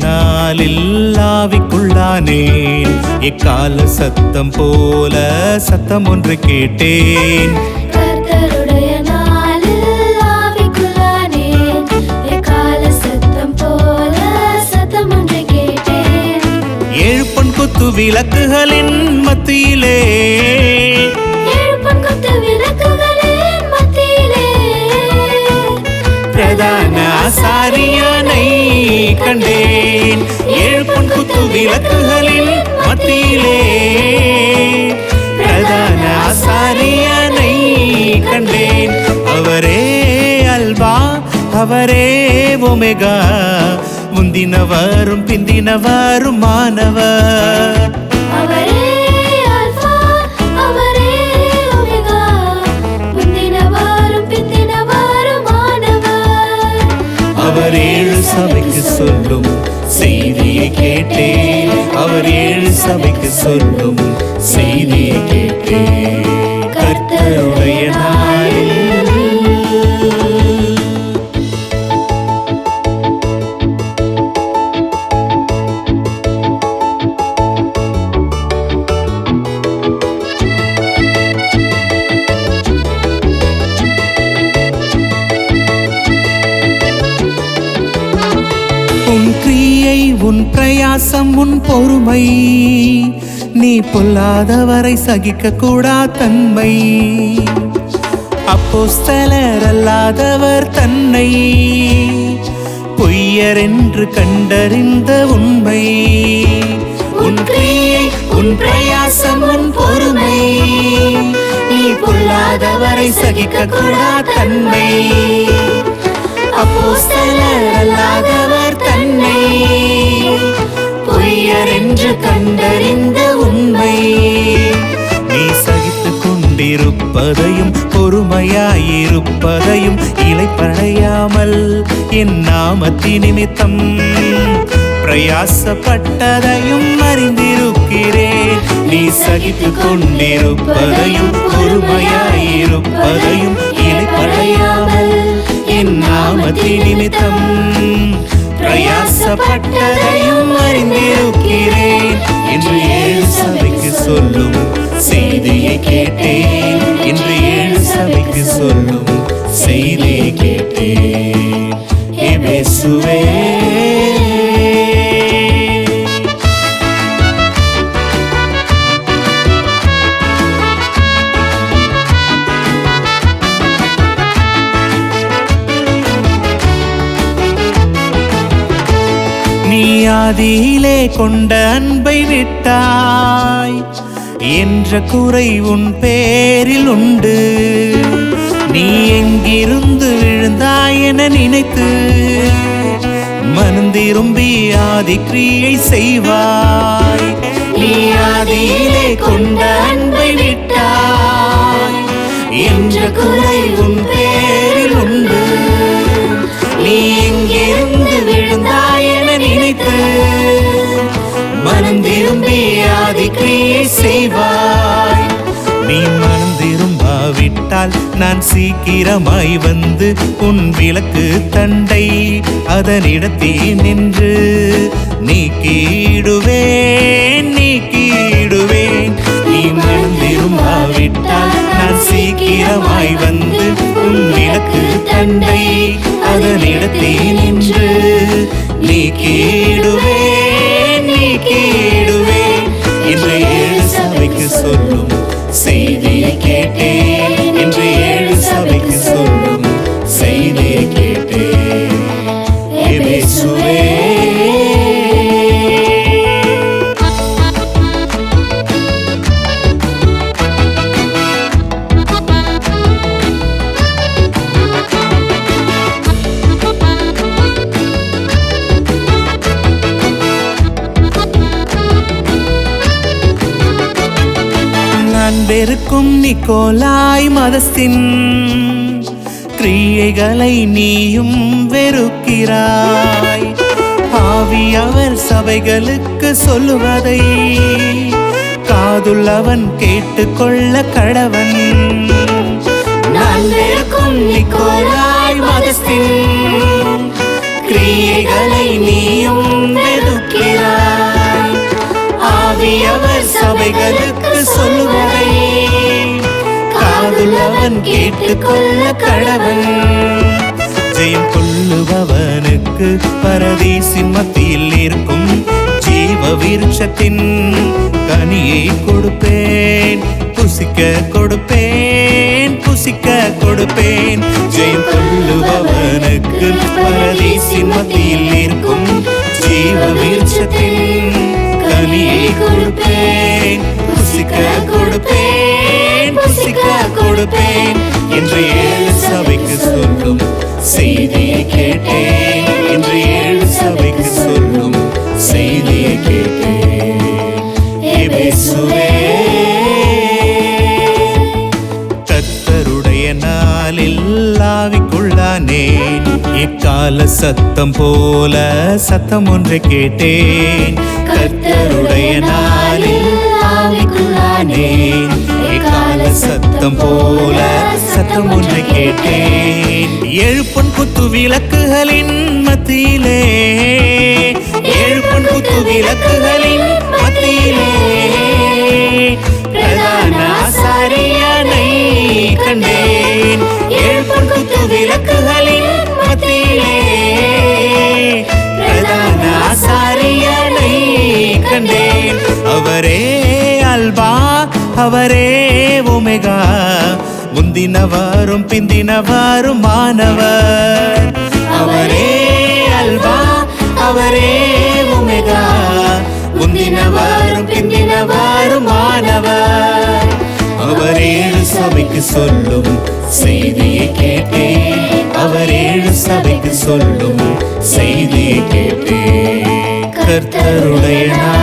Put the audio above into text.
நாளில் ஆவிக்குள்ளானேன் எக்கால சத்தம் போல சத்தம் ஒன்று கேட்டேன். குத்து விளக்குகளின் மத்தியிலே. பிரதான ஆசாரியனை குத்து விளக்குகளின் மத்தியிலே. பிரதான ஆசாரியனை கண்டேன். அவரே அல்வா அவரே ஒமேகா. முந்தினவரும் பிந்தினவரும் மாணவர். அவர் ஏழு சபைக்கு சொல்லும் செய்தியை கேட்டேன். அவர் ஏழு சபைக்கு சொல்லும் செய்தியை கேட்டேன். கர்த்தருடைய உன் கிரியை உன் பிரயாசம் உன் பொறுமை. நீ பொல்லாதவரை சகிக்க கூடா தன்மை. அப்போஸ்தலர் அல்லாதவர் தன்னை. பொய்யர் என்று கண்டறிந்த உண்மை. உன் கிரியை உன் பிரயாசம் உன் பொறுமை. நீ பொல்லாதவரை சகிக்க கூடா தன்மை. அப்போஸ்தலர் அல்லாதவர் என்று கண்டறிந்த உண்மை. நீ சகித்து கொண்டிருப்பதையும் பொறுமையாயிருப்பதையும் இலைப்படையாமல் என் நாமத்தி நிமித்தம் பிரயாசப்பட்டதையும் அறிந்திருக்கிறேன். நீ சகித்து கொண்டிருப்பதையும் பொறுமையாயிருப்பதையும் இலைப்படையாமல் என் நாமத்தி நிமித்தம் பிரயாசப்பட்டதையும் அறிந்திருக்கிறேன். செய்தியை கேட்டேன் இன்று ஏழு சபைக்கு சொல்லும் செய்தியை கேட்டேன். எபேசுவே. நீ ஆதியிலே கொண்ட அன்பை விட்டாய். என்ற குறை உன் பேரில் உண்டு. நீ எங்கிருந்து விழுந்தாய் என நினைத்து மனந்திரும்பி ஆதி கிரியை செய்வாய். நீ ஆதியிலே கொண்ட நான் சீக்கிரமாய் வந்து உன் விளக்கு தண்டை அதனிடத்தே நின்று நீக்கிடுவேன் நீக்கிடுவேன் நீ மனம் திரும்பாவிட்டால் நான் சீக்கிரமாய் வந்து உன் விளக்கு தண்டை அதனிடத்தே நின்று நீக்கிடுவேன் வெறுக்கும் நிக்கோலாய் மதத்தின் கிரியைகளை நீயும் வெறுக்கிறாய். ஆவி அவர் சபைகளுக்கு சொல்லுவதை காதுள்ளவன் கேட்டுக்கொள்ள கடவன். நல்லிருக்கும் நிக்கோலாய் மதஸ்தின் கிரியைகளை நீயும் வெறுக்கிறாய். ஆவி அவர் சபைகளுக்கு காதுள்ளவன் கேட்டுக்கொள்ள கடவன் ஜெயம் கொள்ளுபவனுக்கு பரதீசின் மத்தியில் நிற்கும் ஜீவ விருட்சத்தின் கனியை கொடுப்பேன். புசிக்க கொடுப்பேன் புசிக்க கொடுப்பேன். ஜெயம் கொள்ளுபவனுக்கு பரதீசின் மத்தியில் நிற்கும் ஜீவ விருட்சத்தின் கனியை கொடுப்பேன். புசிக்க கொடுப்பேன். புசிக்க கொடுப்பேன் என்று ஏழு சபைக்கு சொல்லும் செய்தியை கேட்டேன். என்று ஏழு சபைக்கு சொல்லும் செய்தியை கேட்டேன். எபேசுவே. நாளில் ஆவிக்குள்ளானேன். இக்கால சத்தம் போல சத்தம் ஒன்றை கேட்டேன். கர்த்தருடைய நாளில் ஆவிக்குள்ளானேன். சத்தம் போல சத்தம் ஒன்று கேட்டேன். எழுப்பன் குத்து விளக்குகளின் மத்தியிலே. எழுப்பன் குத்து விளக்குகளின் மத்தியிலே. பிரதான ஆசாரியனை கண்டேன். ஏழ்பொன் குத்து விளக்குகளின் மத்தியிலே. பிரதான ஆசாரியனை கண்டேன். அவரே அல்வா அவரே முந்தினவாரும் பிந்தினவாரும் மாணவர். அவரே அல்வா அவரே ஒமெகா முந்தினவாரும் பிந்தினவாரும் மாணவர். அவர் ஏழு சபைக்கு சொல்லும் செய்தியை கேட்டேன். அவர் ஏழு சபைக்கு சொல்லும் செய்தியை கேட்டேன். கர்த்தருடைய நான்